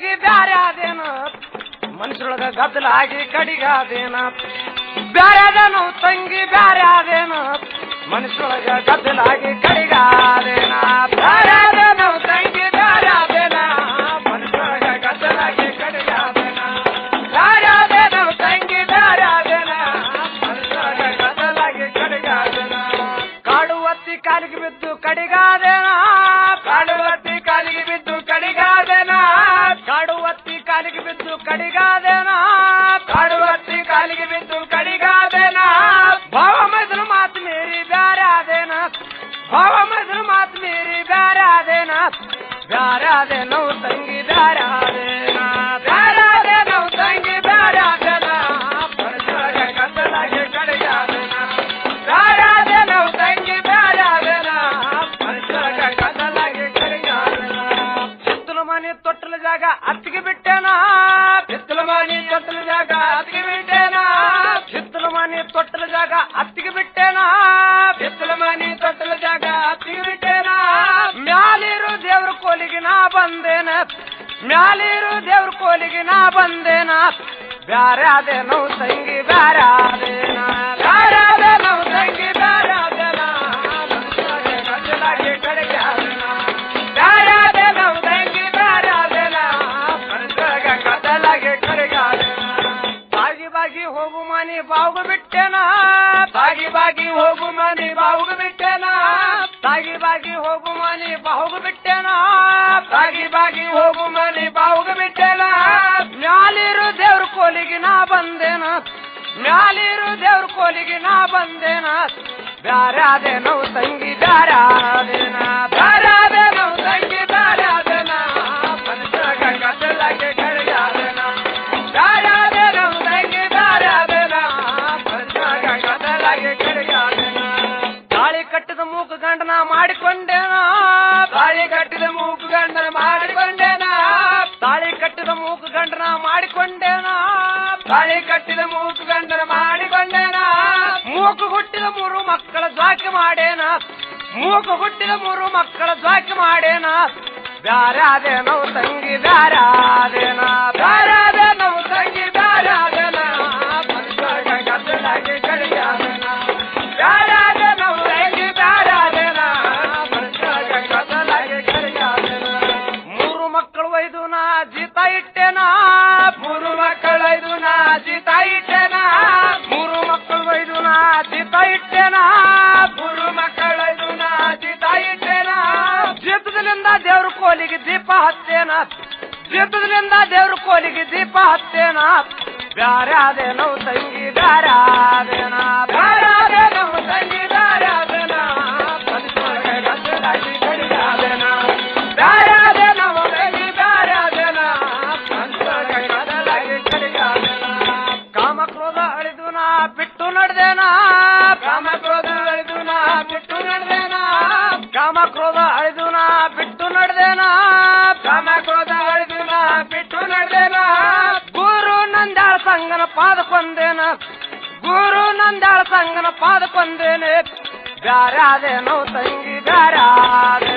ತಂಗಿ ಬ್ಯಾರೆ ಆದೇನ ಮನುಷ್ಯರೊಳಗ ಗದ್ದಲಾಗಿ ಕಡಿಗಾದೇನ? ಬ್ಯಾರೆ ಆದೇನು ತಂಗಿ ಬ್ಯಾರೆ ಆದೇನ ಮನುಷ್ಯರೊಳಗ ಗದ್ದಲಾಗಿ ಕಡಿಗಾದೇನ? ಬ್ಯಾರೆ ಆದೇನು ತಂಗಿ ಬ್ಯಾರೆ ಆದೇನ ಮನುಷ್ಯರೊಳಗ ಗದ್ದಲಾಗಿ ಕಡಿಗಾದೇನ? ಬ್ಯಾರೆ ಆದೇನ ತಂಗಿ ಬ್ಯಾರೆ ಆದೇನ ಮನುಷ್ಯರೊಳಗ ಗದ್ದಲಾಗಿ ಕಡಿಗಾದೇನ? ಕಾಡು ಒತ್ತಿ ಕಾಲಿಗೆ ಬಿದ್ದು ಕಡಿಗಾದೇನ? ಕಾಡು ಒತ್ತಿ ಕಾಲಿಗೆ ಬಿದ್ದು కడిగాదేనా? కడువచ్చి కలిగి విత్తు కడిగాదేనా? భావమదులు మాత మీరి బ్యారాదేనా? భావమదులు మాత మీరి బ్యారాదేనా? బ్యారాదేనా ఉతంగి బ్యారాదేనా? బ్యారాదేనా ఉతంగి బ్యారాదేనా? కట్టలాగే కడిగాదేనా? బ్యారాదేనా ఉతంగి బ్యారాదేనా? కట్టలాగే కడిగాదేనా? చిత్తులు మని ಮನೆ ತೊಟ್ಟಲ ಜಾಗ ಅತ್ತಿಗೆ ಬಿಟ್ಟೇನ ಬಿತ್ತಲು ಮನೆ ತೊಟ್ಟಲ ಜಾಗ ಅತ್ತಿಗೆ ಬಿಟ್ಟೇನ ಬಿತ್ತಲು ಮನೆ ತೊಟ್ಟಲ ಜಾಗ ಅತ್ತಿಗೆ ಬಿಟ್ಟೇನ ಮ್ಯಾಲಿರು ದೇವ್ರ ಕೋಲಿಗೆ ನಾ ಬಂದೇನ ಮ್ಯಾಲಿರು ದೇವ್ರ ಕೋಲಿಗೆ ನಾ ಬಂದೇನ ಬ್ಯಾರೆ ಆದೇನೋ ತಂಗಿ ಬ್ಯಾರೆ ಬಾವುಗ ಬಿಟ್ಟೆನ ಬಾಗಿ ಬಾಗಿ ಹೋಗು ಮನೆ ಬಾವುಗ ಬಿಟ್ಟೆನ ಬಾಗಿ ಬಾಗಿ ಹೋಗು ಮನಿ ಬಾವುಗ ಬಿಟ್ಟೆನ ಮ್ಯಾಲಿರು ದೇವ್ರ ಕೋಲಿಗೆ ನಾ ಬಂದೇನ? ಮ್ಯಾಲಿರು ದೇವ್ರ ಕೋಲಿಗೆ ನಾ ಬಂದೇನ? ಬ್ಯಾರೆ ಆದೇನೋ ತಂಗಿ ಬ್ಯಾರೆ ಕಟ್ಟಿದ ಮೂಕು ಗಂಡನ ಮಾಡಿಕೊಂಡೇನ ತಾಳಿ ಕಟ್ಟಿದ ಮೂಕು ಗಂಡನ ಮಾಡಿಕೊಂಡೇನ ಮೂಕು ಹುಟ್ಟಿದ ಮೂರು ಮಕ್ಕಳ ದ್ವಾಕಿ ಮಾಡೇನ ಮೂಕು ಹುಟ್ಟಿದ ಮೂರು ಮಕ್ಕಳ ದ್ವಾಕಿ ಮಾಡೇನ ಬ್ಯಾರೆ ಆದೇನೋ ತಂಗಿ ಬ್ಯಾರಾದೇನ ಬ್ಯಾರೆ ಒಯ್ದು ನಾ ಜಿತ ಇಟ್ಟೇನ? ಮೂರು ಮಕ್ಕಳು ಐದು ನಾ ಜಿತ ಇಟ್ಟೇನ? ಮೂರು ಮಕ್ಕಳು ಐದು ನಾ ಜಿತ ಇಟ್ಟೇನ? ಮೂರು ಮಕ್ಕಳು ಐದು ನಾ ಜಿತ ಇಟ್ಟೇನ? ಜೀತದಲ್ಲಿಂದ ದೇವ್ರ ಕೋಲಿಗೆ ದೀಪ ಹತ್ತೇನ? ಜೀತದಲ್ಲಿಂದ ದೇವ್ರ ಕೋಲಿಗೆ ದೀಪ ಹತ್ತೇನ? ಬ್ಯಾರೆ ಆದೇನೋ ತಂಗಿ ಬ್ಯಾರೆ ಕಾಮ ಕ್ರೋಧ ಅಳಿದು ನಾ ಬಿಟ್ಟು ನಡೆದೇನ ಕಾಮ ಕ್ರೋಧ ಅಳಿದು ನಾ ಬಿಟ್ಟು ನಡೆದೇನ ಕಾಮ ಕ್ರೋಧ ಅಳಿದು ನಾ ಬಿಟ್ಟು ನಡೆದೇನ ಕಾಮ ಕ್ರೋಧ ಅಳಿದು ನಾ ಬಿಟ್ಟು ನಡೆದೇನ ಗುರು ನಂದಾಳ ಸಂಗನ ಪಾದ ಕೊಂದೇನ ಗುರು ನಂದಾಳ ಸಂಗನ ಪಾದ ಕೊಂದೇನೆ ಬ್ಯಾರೆ ಆದೇನೋ ತಂಗಿ ಬ್ಯಾರೆ ಆದೇನ ಬ್ಯಾರೆ